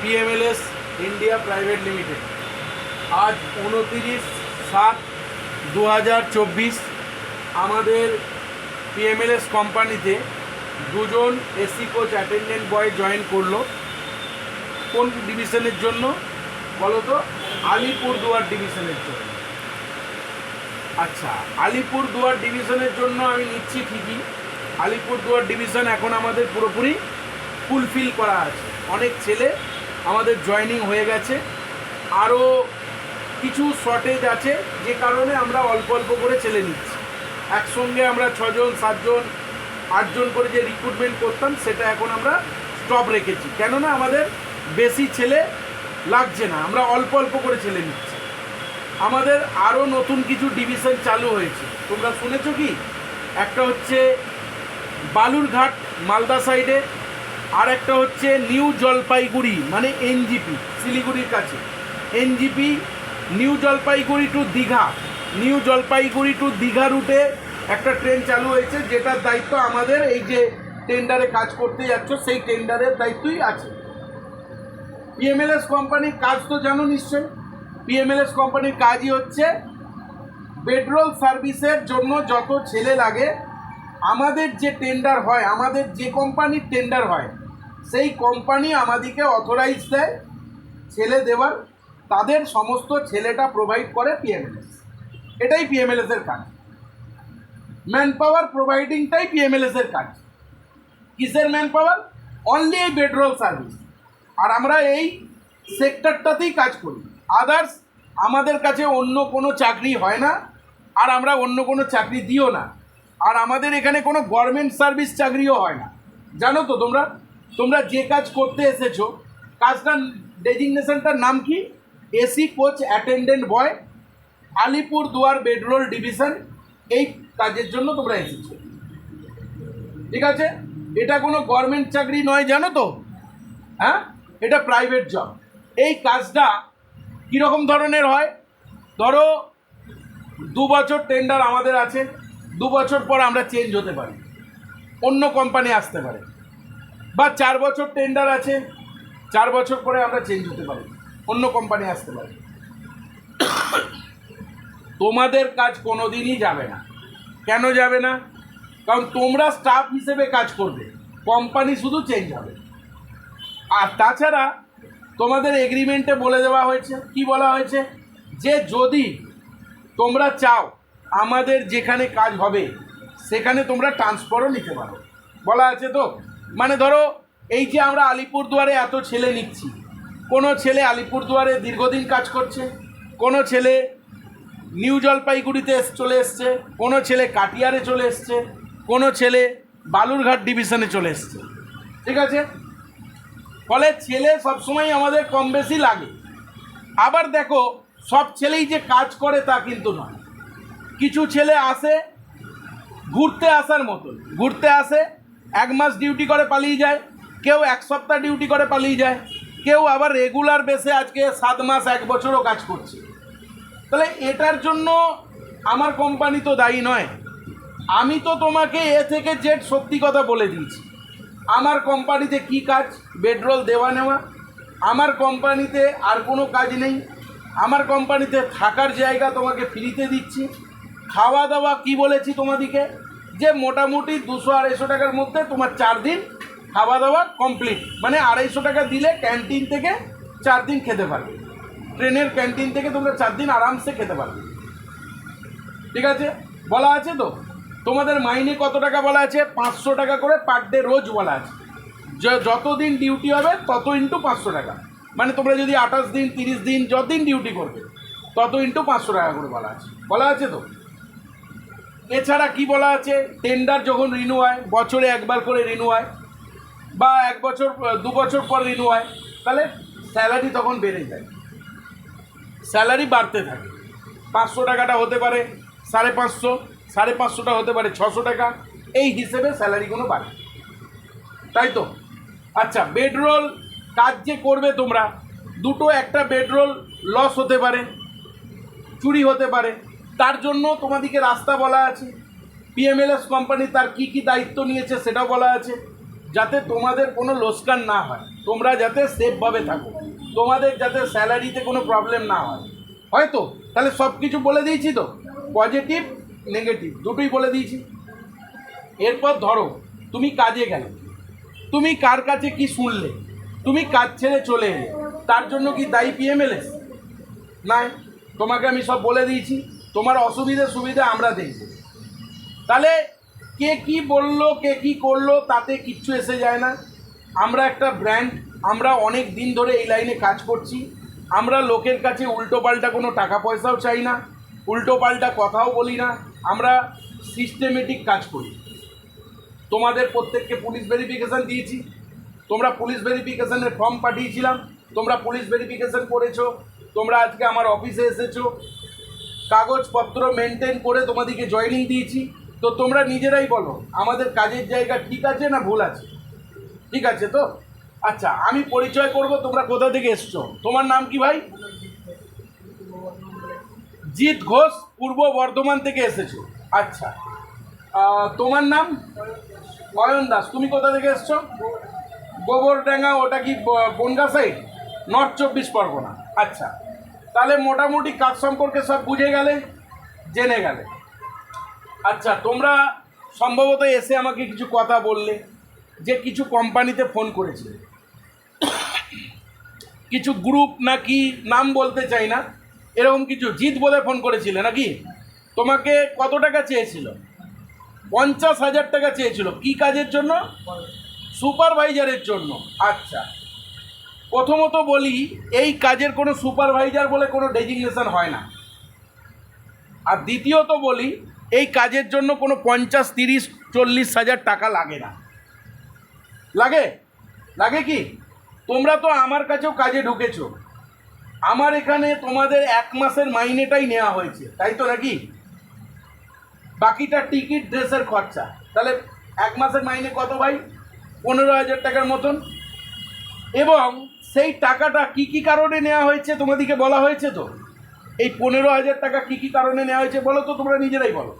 PMLS India private limited আজ উনতিরিশ সাত দু আমাদের পিএমএলএস কোম্পানিতে দুজন AC coach attendant boy join করল। কোন ডিভিশনের জন্য? বলো তো আলিপুরদুয়ার ডিভিশনের জন্য। আচ্ছা আলিপুরদুয়ার ডিভিশনের জন্য আমি নিচ্ছি ঠিকই। আলিপুরদুয়ার ডিভিশন এখন আমাদের পুরোপুরি ফুলফিল করা আছে। অনেক ছেলে আমাদের জয়েনিং হয়ে গেছে। আরও কিছু শর্টেজ আছে, যে কারণে আমরা অল্প অল্প করে ছেলে নিচ্ছি। একসঙ্গে আমরা ছজন, সাতজন, আটজন করে যে রিক্রুটমেন্ট করতাম, সেটা এখন আমরা স্টপ রেখেছি। কেননা আমাদের বেশি ছেলে লাগছে না, আমরা অল্প অল্প করে ছেলে নিচ্ছি। আমাদের আরও নতুন কিছু ডিভিশন চালু হয়েছে। তোমরা শুনেছো কি? একটা হচ্ছে বালুরঘাট মালদা সাইডে আর একটা হচ্ছে নিউ জলপাইগুড়ি মানে এনজিপি, শিলিগুড়ির কাছে। NJP, new Jalpaiguri to Digha. New Jalpaiguri to Digha রুটে একটা ট্রেন চালু হয়েছে, যেটার দায়িত্ব আমাদের এই যে টেন্ডারে কাজ করতে যাচ্ছ, সেই টেন্ডারের দায়িত্বই আছে। পিএমএলএস কোম্পানির কাজ তো জানো নিশ্চয়ই। পিএমএলএস কোম্পানির কাজই হচ্ছে পেট্রোল সার্ভিসের জন্য যত ছেলে লাগে, আমাদের যে টেন্ডার হয়, আমাদের যে কোম্পানির টেন্ডার হয় সেই কোম্পানি আমাদেরকে অথরাইজ দেয় ছেলে দেওয়ার। তাদের সমস্ত ছেলেটা প্রোভাইড করে পিএমএলএস এটাই পিএমএলএস এর কাজ। ম্যান পাওয়ার প্রোভাইডিংটাই পিএমএলএস এর কাজ। কিসের ম্যান পাওয়ার অনলি এই বেডরোল সার্ভিস আর আমরা এই সেক্টরটাতেই কাজ করি। আদার্স আমাদের কাছে অন্য কোনো চাকরি হয় না, আর আমরা অন্য কোনো চাকরি দিও না। আর আমাদের এখানে কোনো গভর্নমেন্ট সার্ভিস চাকরিও হয় না। জানো তো তোমরা? তোমরা যে কাজ করতে এসেছ কাজটার ডেজিগনেশনটার নাম কি? AC coach attendant boy Alipurduar bedroll division এই কাজের জন্য তোমরা এসেছ। ঠিক আছে? এটা কোনো গভর্নমেন্ট চাকরি নয়, জানো তো? হ্যাঁ? এটা প্রাইভেট জব এই কাজটা কীরকম ধরনের হয়? ধরো, দু বছর টেন্ডার আমাদের আছে, দু বছর পর আমরা চেঞ্জ হতে পারি। অন্য কোম্পানি আসতে পারে। বা চার বছর টেন্ডার আছে, চার বছর পরে আমরা চেঞ্জ হতে পারি অন্য কোম্পানি আসতে পারে তোমাদের কাজ কোনো দিনই যাবে না। কেন যাবে না? কারণ তোমরা স্টাফ হিসেবে কাজ করবে কোম্পানি শুধু চেঞ্জ হবে। আর তাছাড়া তোমাদের এগ্রিমেন্টে বলে দেওয়া হয়েছে, কি বলা হয়েছে? যে যদি তোমরা চাও আমাদের যেখানে কাজ হবে, সেখানে তোমরা ট্রান্সফারও নিতে পারো। বলা আছে তো? মানে ধরো, এই যে আমরা আলিপুরদুয়ারে এত ছেলে নিচ্ছি, কোনো ছেলে আলিপুরদুয়ারে দীর্ঘদিন কাজ করছে, কোনো ছেলে নিউ জলপাইগুড়িতে চলে এসছে, কোনো ছেলে কাটিয়ারে চলে এসছে, কোনো ছেলে বালুরঘাট ডিভিশনে চলে এসছে, ঠিক আছে? ফলে ছেলে সবসময় আমাদের কম বেশি লাগে। আবার দেখো, সব ছেলেই যে কাজ করে তা কিন্তু নয়। কিছু ছেলে আসে, ঘুরতে আসার মতন, ঘুরতে আসে এক মাস ডিউটি করে পালিয়ে যায়, কেউ এক সপ্তাহ ডিউটি করে পালিয়ে যায়, কেউ আবার রেগুলার বেসে আজকে সাত মাস, এক বছরও কাজ করছে। তাহলে এটার জন্য আমার কোম্পানি তো দায়ী নয়। আমি তো তোমাকে এ থেকে জেড সত্যি কথা বলে দিয়েছি। আমার কোম্পানিতে কি কাজ? বেডরোল দেওয়া নেওয়া। আমার কোম্পানিতে আর কোনো কাজ নেই। আমার কোম্পানিতে থাকার জায়গা তোমাকে ফ্রিতে দিচ্ছি। খাওয়া দাওয়া কি বলেছি তোমাদিকে যে মোটামুটি দুশো আড়াইশো টাকার মধ্যে তোমার চার দিন খাওয়া দাওয়া কমপ্লিট মানে আড়াইশো টাকা দিলে ক্যান্টিন থেকে চার দিন খেতে পারবে। ট্রেনের ক্যান্টিন থেকে তোমরা চার দিন আরামসে খেতে পারবে। ঠিক আছে? বলা আছে তো? তোমাদের মাইনে কত টাকা বলা আছে? পাঁচশো টাকা করে পার ডে রোজ বলা আছে। যতদিন ডিউটি হবে, তত ইন্টু পাঁচশো টাকা। মানে তোমরা যদি আঠাশ দিন, তিরিশ দিন যতদিন ডিউটি করবে, তত ইন্টু পাঁচশো টাকা করে বলা আছে। বলা আছে তো? এছাড়া কি বলা আছে? টেন্ডার যখন রিনিউ হয়, বছরে একবার করে রিনিউ হয়, বা এক বছর, দু বছর পর রিনিউ হয়, তাহলে স্যালারি তখন বেড়ে যায়। স্যালারি বাড়তে থাকে। পাঁচশো টাকাটা হতে পারে সাড়ে পাঁচশো, সাড়ে পাঁচশোটা হতে পারে ছশো টাকা, এই হিসেবে স্যালারিগুলো বাড়ে তাই তো? আচ্ছা বেডরোল কাজ যে করবে তোমরা, দুটো একটা বেডরোল লস হতে পারে, চুরি হতে পারে তার জন্য তোমাদেরকে রাস্তা বলা আছে। পিএমএলএস কোম্পানি তার কি কি দায়িত্ব নিয়েছে সেটাও বলা আছে। যাতে তোমাদের কোনো লোসকান না হয়। তোমরা যাতে সেফভাবে থাকো। তোমাদের যাতে স্যালারিতে কোনো প্রবলেম না হয়। হয়তো? তাহলে সব কিছু বলে দিয়েছি তো? পজিটিভ নেগেটিভ দুটোই বলে দিয়েছি। এরপর ধরো, তুমি কাজে গেলে। তুমি কার কাছে কি শুনলে? তুমি কাজ ছেড়ে চলে এলে। তার জন্য কি দায়ী পিএমএলএস নাই। তোমাকে আমি সব বলে দিয়েছি। তোমার অসুবিধে সুবিধা আমরা দেখব তাহলে কে কি বলল, কে কি করল, তাতে কিচ্ছু এসে যায় না। আমরা একটা ব্র্যান্ড আমরা অনেক দিন ধরে এই লাইনে কাজ করছি। আমরা লোকের কাছে উল্টো পাল্টা কোনো টাকা পয়সাও চাই না, উল্টো পাল্টা কথাও বলি না। আমরা সিস্টেমেটিক কাজ করি। তোমাদের প্রত্যেককে পুলিশ ভেরিফিকেশান দিয়েছি। তোমরা পুলিশ ভেরিফিকেশানের ফর্ম পাঠিয়েছিলাম। তোমরা পুলিশ ভেরিফিকেশান করেছ। তোমরা আজকে আমার অফিসে এসেছ। কাগজপত্র মেনটেন করে তোমাদেরকে জয়েনিং দিয়েছি। তো তোমরা নিজেরাই বলো, আমাদের কাজের জায়গা ঠিক আছে না ভুল আছে? ঠিক আছে তো? আচ্ছা আমি পরিচয় করব, তোমরা কোথা থেকে এসছো? তোমার নাম কি ভাই? জিৎ ঘোষ, পূর্ব বর্ধমান থেকে এসেছ। আচ্ছা তোমার নাম? অয়ন দাস, তুমি কোথা থেকে এসছো? গোবরডাঙ্গা, ওটা কি বনগা সাইড নর্থ চব্বিশ পরগনা। আচ্ছা তাহলে মোটামুটি কাজ সম্পর্কে সব বুঝে গেলে জেনে গেলে। আচ্ছা তোমরা সম্ভবত এসে আমাকে কিছু কথা বললে যে কিছু কোম্পানিতে ফোন করেছিলে। কিছু গ্রুপ নাকি নাম বলতে চাই না এরকম কিছু জিত বলে ফোন করেছিলে নাকি? তোমাকে কত টাকা চেয়েছিল? পঞ্চাশ হাজার টাকা চেয়েছিল কি কাজের জন্য? সুপারভাইজারের জন্য। আচ্ছা। প্রথমত বলি, এই কাজের কোনো সুপারভাইজার বলে কোনো ডেজিগনেশন হয় না। আর দ্বিতীয়ত বলি, এই কাজের জন্য কোনো পঞ্চাশ, তিরিশ, চল্লিশ হাজার টাকা লাগে না। লাগে? লাগে কি? তোমরা তো আমার কাছেও কাজে ঢুকেছো। আমার এখানে তোমাদের এক মাসের মাইনেটাই নেওয়া হয়েছে, তাই তো নাকি? বাকিটা টিকিট, ড্রেসের খরচা। তাহলে এক মাসের মাইনে কত ভাই? পনেরো হাজার টাকার মতন। এবং সেই টাকাটা কি কি কারণে নেওয়া হয়েছে তোমাদেরকে বলা হয়েছে তো? এই পনেরো হাজার টাকা কি কি কারণে নেওয়া হয়েছে বলো তো, তোমরা নিজেরাই বলো।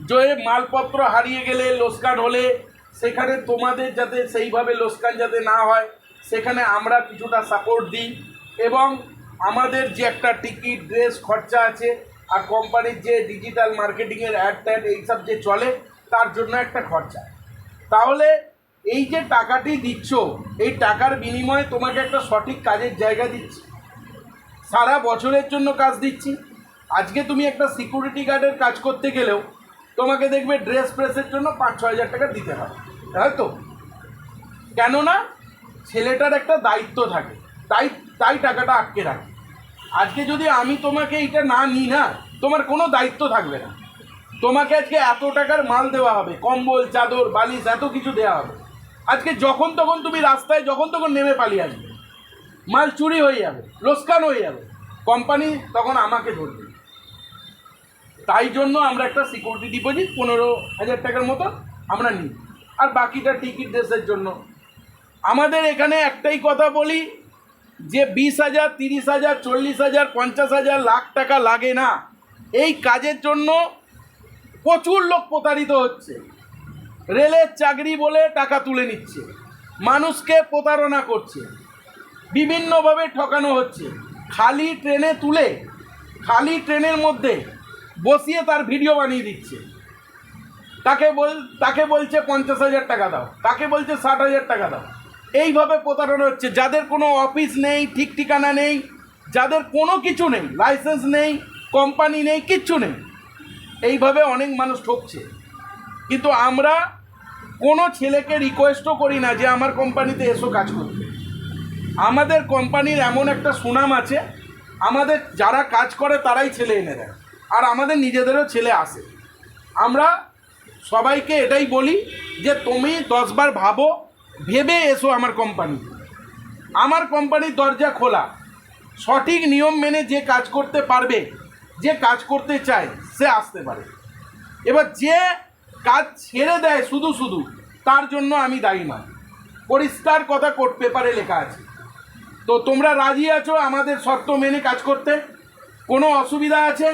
যে মালপত্র হারিয়ে গেলে লোসকান হলে সেখানে তোমাদের যাতে সেইভাবে লোসকান যাতে না হয়, সেখানে আমরা কিছুটা সাপোর্ট দিই এবং আমাদের যে একটা টিকিট ড্রেস খরচা আছে আর কোম্পানির যে ডিজিটাল মার্কেটিংয়ের অ্যাড ট্যাড এইসব যে চলে, তার জন্য একটা খরচা। তাহলে এই যে টাকাটি দিচ্ছ, এই টাকার বিনিময়ে তোমাকে একটা সঠিক কাজের জায়গা দিচ্ছি। সারা বছরের জন্য কাজ দিচ্ছি। আজকে তুমি একটা সিকিউরিটি গার্ডের কাজ করতে গেলেও তোমাকে দেখবে ড্রেস প্রেসের জন্য পাঁচ ছ হাজার টাকা দিতে হবে, তাই তো? কেননা ছেলেটার একটা দায়িত্ব থাকে, তাই তাই টাকাটা আটকে রাখে। আজকে যদি আমি তোমাকে এইটা না নিই না, তোমার কোনো দায়িত্ব থাকবে না। তোমাকে আজকে এত টাকার মাল দেওয়া হবে, কম্বল, চাদর, বালিশ, এত কিছু দেওয়া হবে। আজকে যখন তখন তুমি রাস্তায়, যখন তখন নেমে পালিয়ে আসবে। মাল চুরি হয়ে যাবে লোসকান হয়ে যাবে। কোম্পানি তখন আমাকে ধরবে। তাই জন্য আমরা একটা সিকিউরিটি ডিপোজিট পনেরো হাজার টাকার মতো আমরা নিই। আর বাকিটা টিকিট ড্রেসের জন্য। আমাদের এখানে একটাই কথা বলি, যে বিশ হাজার, তিরিশ হাজার, চল্লিশ হাজার, পঞ্চাশ হাজার লাখ টাকা লাগে না। এই কাজের জন্য প্রচুর লোক প্রতারিত হচ্ছে। রেলের চাকরি বলে টাকা তুলে নিচ্ছে, মানুষকে প্রতারণা করছে, বিভিন্নভাবে ঠকানো হচ্ছে। খালি ট্রেনে তুলে, খালি ট্রেনের মধ্যে বসিয়ে তার ভিডিও বানিয়ে দিচ্ছে। তাকে বল তাকে বলছে পঞ্চাশ হাজার টাকা দাও, তাকে বলছে ষাট হাজার টাকা দাও। এইভাবে প্রতারণা হচ্ছে। যাদের কোনো অফিস নেই, ঠিক ঠিকানা নেই, যাদের কোনো কিছু নেই, লাইসেন্স নেই, কোম্পানি নেই, কিচ্ছু নেই, এইভাবে অনেক মানুষ ঠকছে। কিন্তু আমরা কোনো ছেলেকে রিকোয়েস্টও করি না যে আমার কোম্পানিতে এসো কাজ করতে। আমাদের কোম্পানির এমন একটা সুনাম আছে, আমাদের যারা কাজ করে তারাই ছেলে এনে দেয়, আর আমাদের নিজেদেরও ছেলে আসে। আমরা সবাইকে এটাই বলি যে তুমি দশবার ভাবো, ভেবে এসো আমার কোম্পানি আমার কোম্পানির দরজা খোলা। সঠিক নিয়ম মেনে যে কাজ করতে পারবে, যে কাজ করতে চায়, সে আসতে পারে। এবার যে কাজ ছেড়ে দেয় শুধু শুধু, তার জন্য আমি দায়ী নয়। পরিষ্কার কথা কোর্ট পেপারে লেখা আছে। তো তোমরা রাজি আছো আমাদের শর্ত মেনে কাজ করতে? কোনো অসুবিধা আছে?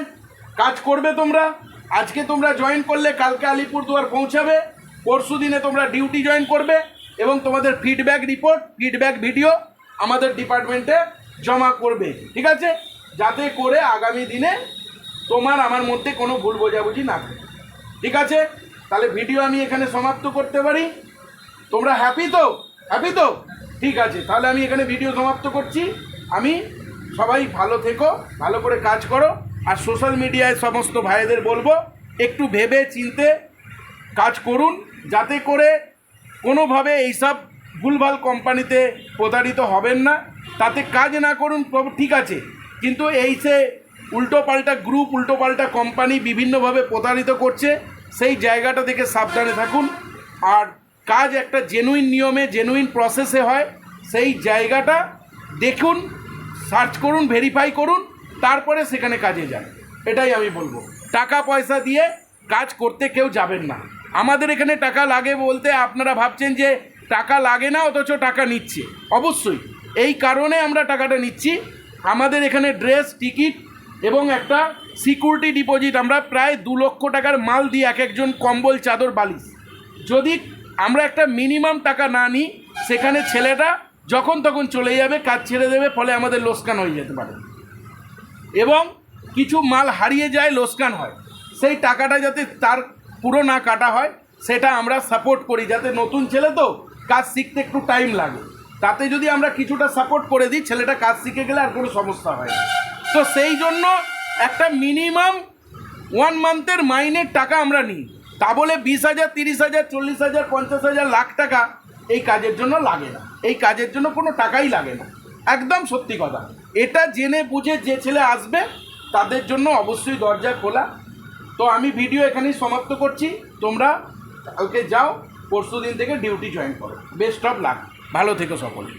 কাজ করবে তোমরা? আজকে তোমরা জয়েন করলে কালকে আলিপুরদুয়ার পৌঁছাবে। পরশু দিনে তোমরা ডিউটি জয়েন করবে এবং তোমাদের ফিডব্যাক রিপোর্ট ফিডব্যাক ভিডিও আমাদের ডিপার্টমেন্টে জমা করবে। ঠিক আছে? যাতে করে আগামী দিনে তোমার আমার মধ্যে কোনো ভুল বোঝাবুঝি না থাকে। ঠিক আছে? তাহলে ভিডিও আমি এখানে সমাপ্ত করতে পারি। তোমরা হ্যাপি তো? হ্যাপি তো? ঠিক আছে, তাহলে আমি এখানে ভিডিও সমাপ্ত করছি। আমি সবাই ভালো থেকো, ভালো করে কাজ করো। আর সোশ্যাল মিডিয়ায় সমস্ত ভাইদের বলব, একটু ভেবে চিনতে কাজ করুন, যাতে করে কোনোভাবে এইসব ভুলভাল কোম্পানিতে প্রতারিত হবেন না। তাতে কাজ না করুন ঠিক আছে। কিন্তু এই সে উল্টোপাল্টা গ্রুপ উল্টোপাল্টা কোম্পানি বিভিন্নভাবে প্রতারিত করছে সেই জায়গাটা থেকে সাবধানে থাকুন। আর কাজ একটা জেনুইন নিয়মে জেনুইন প্রসেসে হয়। সেই জায়গাটা দেখুন সার্চ করুন ভেরিফাই করুন, তারপরে সেখানে কাজে যান। এটাই আমি বলব। টাকা পয়সা দিয়ে কাজ করতে কেউ যাবেন না। আমাদের এখানে টাকা লাগে বলতে আপনারা ভাবছেন যে টাকা লাগে না, অথচ টাকা নিচ্ছে। অবশ্যই, এই কারণে আমরা টাকাটা নিচ্ছি। আমাদের এখানে ড্রেস, টিকিট এবং একটা সিকিউরিটি ডিপোজিট, আমরা প্রায় দু লক্ষ টাকার মাল দিই এক একজন কম্বল, চাদর, বালিশ। যদি আমরা একটা মিনিমাম টাকা না নিই, সেখানে ছেলেটা যখন তখন চলে যাবে, কাজ ছেড়ে দেবে, ফলে আমাদের লোসকান হয়ে যেতে পারে। এবং কিছু মাল হারিয়ে যায় লোসকান হয়। সেই টাকাটা যাতে তার পুরো না কাটা হয়, সেটা আমরা সাপোর্ট করি। যাতে নতুন ছেলে তো কাজ শিখতে একটু টাইম লাগে। তাতে যদি আমরা কিছুটা সাপোর্ট করে দিই, ছেলেটা কাজ শিখে গেলে আর কোনো সমস্যা হয় না। তো সেই জন্য একটা মিনিমাম ওয়ান মান্থের মাইনের টাকা আমরা নিই। তা বলে বিশ হাজার, তিরিশ হাজার, চল্লিশ হাজার, পঞ্চাশ হাজার, লাখ টাকা এই কাজের জন্য লাগে না। এই কাজের জন্য কোনো টাকাই লাগে না। একদম সত্যি কথা। এটা জেনে বুঝে যে ছেলে আসবে, তাদের জন্য অবশ্যই দরজা খোলা। তো আমি ভিডিও এখানেই সমাপ্ত করছি। তোমরা কালকে যাও পরশু দিন থেকে ডিউটি জয়েন করো। বেস্ট অফ লাক ভালো থেকো সকলে।